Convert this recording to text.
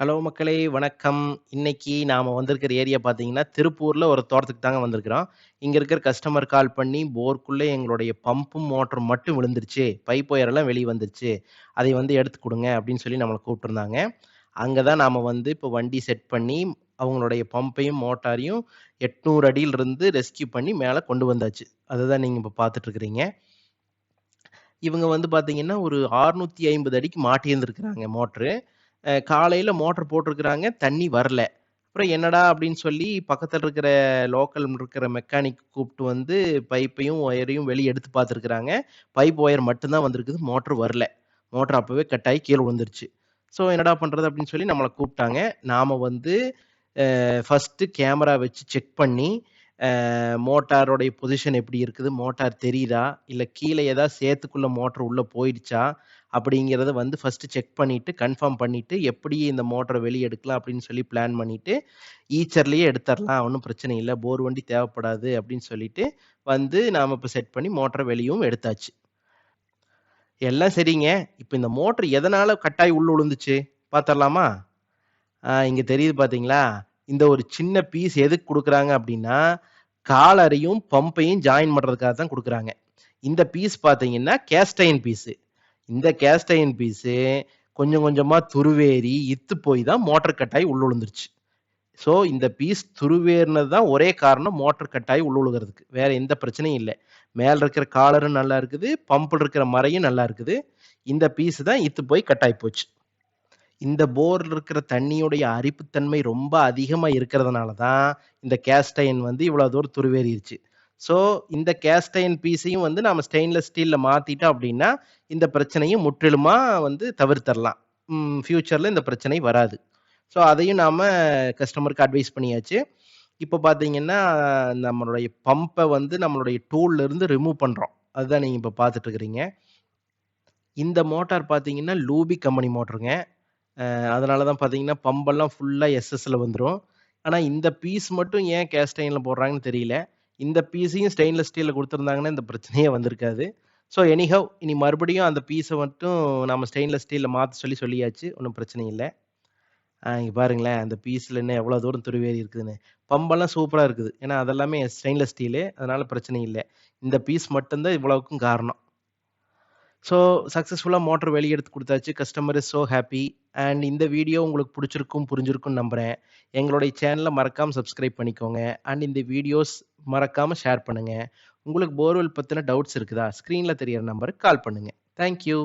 Hello மக்களே வணக்கம். இன்னைக்கு நாம் வந்திருக்கிற ஏரியா பார்த்தீங்கன்னா, திருப்பூரில் ஒரு தோட்டத்துக்கு தாங்க வந்திருக்கிறோம். இங்கே இருக்கிற கஸ்டமர் கால் பண்ணி, போர்க்குள்ளே எங்களுடைய பம்பும், மோட்டரும் மட்டும் விழுந்துருச்சு. பைப் ஒயர் எல்லாம் வந்துருச்சு. அதை வந்து எடுத்து கொடுங்க அப்படின்னு சொல்லி நம்மளை கூப்பிட்டுருந்தாங்க. அங்கே தான் நாம் வந்து இப்போ வண்டி செட் பண்ணி, அவங்களுடைய பம்பையும், மோட்டாரையும் 800 அடியிலிருந்து ரெஸ்க்யூ பண்ணி மேலே கொண்டு வந்தாச்சு. அதுதான் தான் நீங்கள் இப்போ பார்த்துட்ருக்குறீங்க இவங்க வந்து பார்த்தீங்கன்னா, ஒரு 650 அடிக்கு மாட்டியிருந்துருக்குறாங்க மோட்ரு காலையில் மோட்டர் போட்டிருக்கிறாங்க, தண்ணி வரல. அப்புறம் என்னடா அப்படின்னு சொல்லி பக்கத்தில் இருக்கிற லோக்கல் இருக்கிற மெக்கானிக் கூப்பிட்டு வந்து பைப்பையும், ஒயரையும் வெளியே எடுத்து பார்த்துருக்குறாங்க பைப் ஒயர் மட்டும்தான் வந்திருக்குது. மோட்ரு வரல. மோட்ரு அப்போவே கட்டாயி கீழே விழுந்துருச்சு. ஸோ என்னடா பண்ணுறது அப்படின்னு சொல்லி நம்மளை கூப்பிட்டாங்க. நாம் வந்து ஃபஸ்ட்டு கேமரா வச்சு செக் பண்ணி, மோட்டாரோடைய பொசிஷன் எப்படி இருக்குது? மோட்டார் தெரியுதா? இல்லை கீழே ஏதாவது சேத்துக்குள்ள மோட்டர் உள்ளே போயிடுச்சா? அப்படிங்கிறத வந்து ஃபஸ்ட்டு செக் பண்ணிவிட்டு கன்ஃபார்ம் பண்ணிவிட்டு எப்படி இந்த மோட்டரை வெளியே எடுக்கலாம் அப்படின்னு சொல்லி பிளான் பண்ணிவிட்டு ஈச்சர்லேயே எடுத்துடலாம் ஒன்றும் பிரச்சனை இல்லை போர் வண்டி தேவைப்படாது அப்படின்னு சொல்லிட்டு, வந்து நாம் இப்போ செட் பண்ணி மோட்டரை வெளியும் எடுத்தாச்சு. எல்லாம் சரிங்க. இப்போ இந்த மோட்டர் எதனால் கட்டாயி ஆகி உள்ள விழுந்துச்சு? பார்த்துடலாமா இங்கே தெரியுது பார்த்தீங்களா? இந்த ஒரு சின்ன பீஸ் எதுக்கு கொடுக்குறாங்க அப்படின்னா, காலரையும், பம்பையும் ஜாயின் பண்ணுறதுக்காக தான் கொடுக்குறாங்க இந்த பீஸ் பார்த்தீங்கன்னா, கேஸ்டைன் பீஸு. இந்த கேஸ்டைன் பீஸு கொஞ்சம் கொஞ்சமாக துருவேறி, இத்து போய் தான் மோட்டர் கட்டாய் உள்ளுழுந்துருச்சு உள்ள விழுந்துருச்சு. ஸோ இந்த பீஸ் துருவேறுனது தான் ஒரே காரணம் மோட்டர் கட்டாய் ஆகி உள்ள விழுகுறதுக்கு. வேற எந்த பிரச்சனையும் இல்லை மேல இருக்கிற காலரும் நல்லா இருக்குது. பம்பில் இருக்கிற மறையும் நல்லா இருக்குது. இந்த பீஸ் தான் இத்து போய் கட்டாய் போச்சு. இந்த போர்ல இருக்கிற தண்ணியுடைய அரிப்புத்தன்மை ரொம்ப அதிகமா இருக்கிறதுனால தான், இந்த கேஸ்டைன் வந்து இவ்வளவு தூரம் துருவேறிருச்சு. ஸோ இந்த கேஸ்டைன் பீஸையும் வந்து நம்ம ஸ்டெயின்லெஸ் ஸ்டீலில் மாற்றிட்டோம் அப்படின்னா, இந்த பிரச்சனையும் முற்றிலுமாக வந்து தவிர்த்தரலாம். ஃப்யூச்சரில் இந்த பிரச்சனை வராது. ஸோ அதையும் நாம் கஸ்டமருக்கு அட்வைஸ் பண்ணியாச்சு. இப்போ பார்த்தீங்கன்னா, நம்மளுடைய பம்பை வந்து நம்மளுடைய டூல்ல இருந்து ரிமூவ் பண்ணுறோம் அதுதான் நீங்கள் இப்போ பார்த்துட்ருக்குறீங்க இந்த மோட்டார் பார்த்தீங்கன்னா, லூபி கம்பெனி மோட்டருங்க. அதனால தான் பார்த்தீங்கன்னா, பம்பெல்லாம் ஃபுல்லாக எஸ்எஸ்ல வந்துடும் ஆனால் இந்த பீஸ் மட்டும் ஏன் கேஸ்டைனில் போடுறாங்கன்னு தெரியல. இந்த பீஸையும் ஸ்டெயின்லெஸ் ஸ்டீலில் கொடுத்துருந்தாங்கன்னா இந்த பிரச்சனையே வந்திருக்காது. ஸோ எனிஹவ் இனி மறுபடியும் அந்த பீஸை மட்டும் நம்ம ஸ்டெயின்லெஸ் ஸ்டீலில் மாற்ற சொல்லி சொல்லியாச்சு. ஒன்றும் பிரச்சனை இல்லை இங்கே பாருங்களேன், அந்த பீஸில் என்ன எவ்வளோ தூரம் துருவேறி இருக்குதுன்னு. பம்பெல்லாம் சூப்பராக இருக்குது. ஏன்னா அதெல்லாமே ஸ்டெயின்லெஸ் ஸ்டீலு. அதனால் பிரச்சனை இல்லை இந்த பீஸ் மட்டும்தான் இவ்வளோக்கும் இவ்வளவுக்கும் காரணம். ஸோ சக்ஸஸ்ஃபுல்லாக மோட்டர் வெளியே எடுத்து கொடுத்தாச்சு customer is so happy and இந்த வீடியோ உங்களுக்கு பிடிச்சிருக்கும் புரிஞ்சிருக்கும் நம்புறேன். எங்களுடைய சேனலை மறக்காமல் சப்ஸ்கிரைப் பண்ணிக்கோங்க. அண்ட் இந்த வீடியோஸ் மறக்காமல் ஷேர் பண்ணுங்கள் உங்களுக்கு போர்வெல் பற்றின டவுட்ஸ் இருக்குதா? ஸ்க்ரீனில் தெரியிற நம்பருக்கு கால் பண்ணுங்கள் தேங்க் யூ.